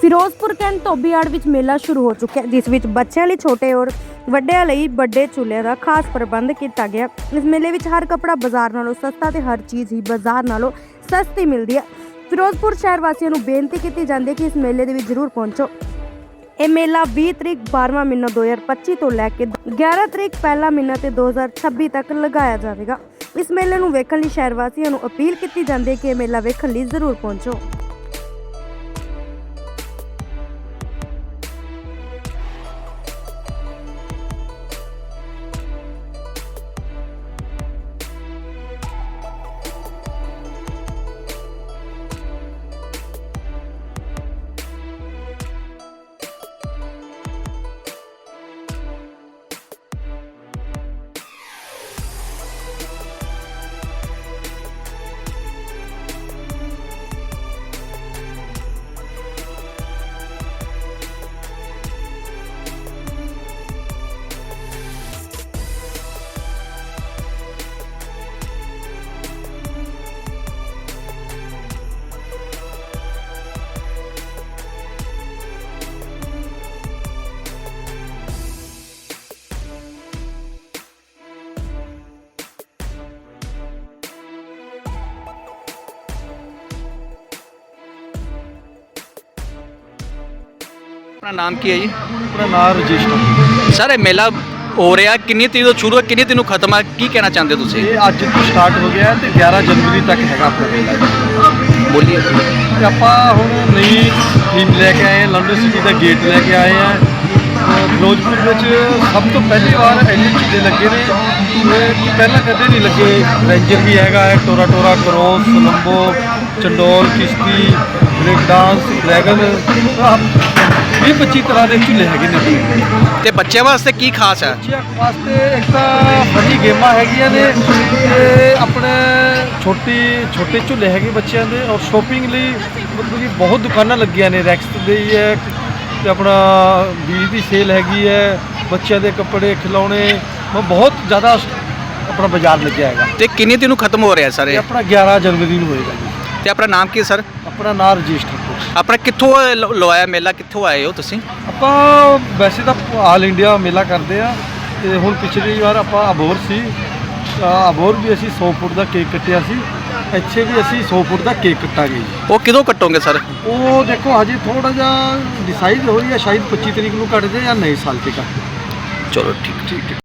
Firozpur cantt ਧੋਬੀਆੜ ਵਿੱਚ ਮੇਲਾ ਸ਼ੁਰੂ ਹੋ ਚੁੱਕਿਆ ਹੈ, ਜਿਸ ਵਿੱਚ ਬੱਚਿਆਂ ਲਈ ਛੋਟੇ ਔਰ ਵੱਡਿਆਂ ਲਈ ਵੱਡੇ ਝੂਲਿਆਂ ਦਾ ਖਾਸ ਪ੍ਰਬੰਧ ਕੀਤਾ ਗਿਆ ਇਸ ਮੇਲੇ ਵਿੱਚ ਹਰ ਕੱਪੜਾ ਬਾਜ਼ਾਰ ਨਾਲੋਂ ਸਸਤਾ ਤੇ ਹਰ ਚੀਜ਼ ਹੀ ਬਾਜ਼ਾਰ ਨਾਲੋਂ ਸਸਤੀ ਮਿਲਦੀ ਹੈ। ਫਿਰੋਜ਼ਪੁਰ ਸ਼ਹਿਰ ਵਾਸੀਆਂ ਨੂੰ ਬੇਨਤੀ ਕੀਤੀ ਜਾਂਦੀ ਹੈ ਕਿ ਇਸ ਮੇਲੇ ਦੇ ਵਿੱਚ ਜ਼ਰੂਰ ਪਹੁੰਚੋ। ਇਹ ਮੇਲਾ 20 ਤਰੀਕ 12ਵਾਂ ਮਹੀਨਾ 2025 ਤੋਂ ਲੈ ਕੇ 11 ਤਰੀਕ ਪਹਿਲਾ ਮਹੀਨਾ ਤੇ 2026 ਤੱਕ ਲਗਾਇਆ ਜਾਵੇਗਾ। ਇਸ ਮੇਲੇ ਨੂੰ ਵੇਖਣ ਲਈ ਸ਼ਹਿਰ ਵਾਸੀਆਂ ਨੂੰ ਅਪੀਲ ਕੀਤੀ ਜਾਂਦੀ ਹੈ ਕਿ ਇਹ ਮੇਲਾ ਵੇਖਣ ਲਈ ਜ਼ਰੂਰ ਪਹੁੰਚੋ। ਆਪਣਾ ਨਾਮ ਕੀ ਹੈ ਜੀ? ਆਪਣਾ ਨਾਮ ਰਜਿਸਟਰ ਸਰ ਇਹ ਮੇਲਾ ਹੋ ਰਿਹਾ ਕਿੰਨੀ ਤਰੀਕ ਤੋਂ ਸ਼ੁਰੂ ਹੈ ਕਿੰਨੀ ਤਰੀਕ ਨੂੰ ਖਤਮ ਹੈ ਕੀ ਕਹਿਣਾ ਚਾਹੁੰਦੇ ਤੁਸੀਂ? ਇਹ ਅੱਜ ਤੋਂ ਸਟਾਰਟ ਹੋ ਗਿਆ ਤੇ 11 ਜਨਵਰੀ ਤੱਕ ਹੈਗਾ ਆਪਣਾ ਮੇਲਾ। ਬੋਲੀਏ। ਤੇ ਆਪਾਂ ਹੁਣ ਨਵੀਂ ਥੀਮ ਲੈ ਕੇ ਆਏ ਹਾਂ ਲੰਡਨ ਸਿਟੀ ਦਾ ਗੇਟ ਲੈ ਕੇ ਆਏ ਆ ਫਿਰੋਜ਼ਪੁਰ ਵਿੱਚ ਸਭ ਤੋਂ ਪਹਿਲੀ ਵਾਰ ਐਨੇ ਝੂਲੇ ਲੱਗੇ ਨੇ। ਕਿ ਪਹਿਲਾਂ ਕਦੇ ਨਹੀਂ ਲੱਗੇ। ਰੇਂਜਰ ਵੀ ਹੈਗਾ ਹੈ ਟੋਰਾ ਟੋਰਾ ਕਰੋਸ ਲੰਬੋ ਚੰਡੋਲ ਕਿਸ਼ਤੀ ਬ੍ਰੇਕ ਡਾਂਸ ਡਰੈਗਨ 20 25 ਤਰ੍ਹਾਂ ਦੇ ਝੂਲੇ ਹੈਗੇ ਨੇ ਤੇ ਬੱਚਿਆਂ ਵਾਸਤੇ ਕੀ ਖਾਸ ਹੈ? ਬੱਚਿਆਂ ਵਾਸਤੇ ਇੱਕ ਤਾਂ ਫਨੀ ਗੇਮਾਂ ਹੈਗੀਆਂ ਨੇ ਤੇ ਆਪਣੇ ਛੋਟੀ ਛੋਟੇ ਝੂਲੇ ਹੈਗੇ ਬੱਚਿਆਂ ਦੇ ਔਰ ਸ਼ੋਪਿੰਗ ਲਈ ਮਤਲਬ ਕਿ ਬਹੁਤ ਦੁਕਾਨਾਂ ਲੱਗੀਆਂ ਨੇ ਰੈਕਸ ਦੇ ਹੀ ਹੈ ਤੇ ਆਪਣਾ ਬੀਜ ਦੀ ਸੇਲ ਹੈਗੀ ਹੈ ਬੱਚਿਆਂ ਦੇ ਕੱਪੜੇ ਖਿਡੌਣੇ ਮ- ਬਹੁਤ ਜ਼ਿਆਦਾ ਆਪਣਾ ਬਾਜ਼ਾਰ ਲੱਗਿਆ ਹੈਗਾ। ਤੇ ਕਿੰਨੀ ਤਰੀਕ ਨੂੰ ਖਤਮ ਹੋ ਰਿਹਾ ਸਰ ਇਹ? ਇਹ ਆਪਣਾ 11 ਜਨਵਰੀ ਨੂੰ ਹੋਏਗਾ ਜੀ। ਤੇ ਆਪਣਾ ਨਾਮ ਕੀ ਹੈ ਸਰ? ਆਪਣਾ ਨਾਮ ਰਜਿਸਟਰ। ਆਪਣਾ ਕਿੱਥੋਂ ਇਹ ਲ- ਲਵਾਇਆ ਮੇਲਾ ਕਿੱਥੋਂ ਆਏ ਹੋ ਤੁਸੀਂ? ਆਪਾਂ ਵੈਸੇ ਤਾਂ ਆਲ ਇੰਡੀਆ ਮੇਲਾ ਕਰਦੇ ਆ ਤੇ ਹੁਣ ਪਿਛਲੀ ਵਾਰ ਆਪਾਂ ਅਬੋਰ ਸੀ। ਅ, ਅਬੋਰ ਵੀ ਅਸੀਂ 100 ਫੁੱਟ ਦਾ ਕੇਕ ਕੱਟਿਆ ਸੀ ਇੱਥੇ ਵੀ ਅਸੀਂ 100 ਫੁੱਟ ਦਾ ਕੇਕ ਕੱਟਾਂਗੇ ਜੀ। ਉਹ ਕਿਦੋਂ ਕੱਟੋਗੇ ਸਰ? ਉਹ ਦੇਖੋ ਹਜੇ ਥੋੜਾ ਜਿਹਾ ਡਿਸਾਈਡ ਹੋਈ ਹੈ ਸ਼ਾਇਦ 25 ਤਰੀਕ ਨੂੰ ਕੱਟਦੇ ਜਾਂ ਨਹੀਂ ਸਾਲ ਤੇ ਕੱਟਦੇ ਚਲੋ ਠੀਕ ਠੀਕ।